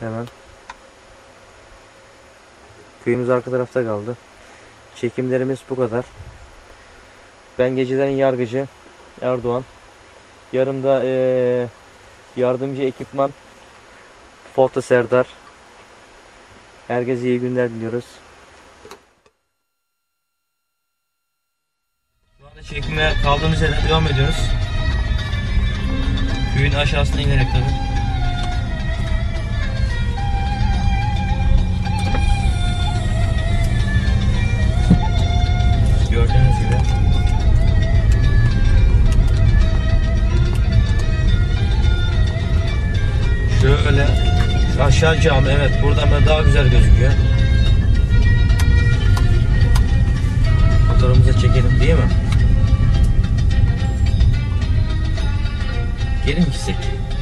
Hemen. Köyümüz arka tarafta kaldı. Çekimlerimiz bu kadar. Ben geceden yargıcı Erdoğan. Yarımda eee, yardımcı ekipman Foto Serdar. Herkese iyi günler diliyoruz. Şu anda çekime kaldığımız yerden devam ediyoruz. Köyün aşağısına inerek tabii. Gördüğünüz gibi. Şöyle aşağı cami evet buradan böyle daha güzel gözüküyor. Fotoğrafımızı çekelim değil mi? getting sick.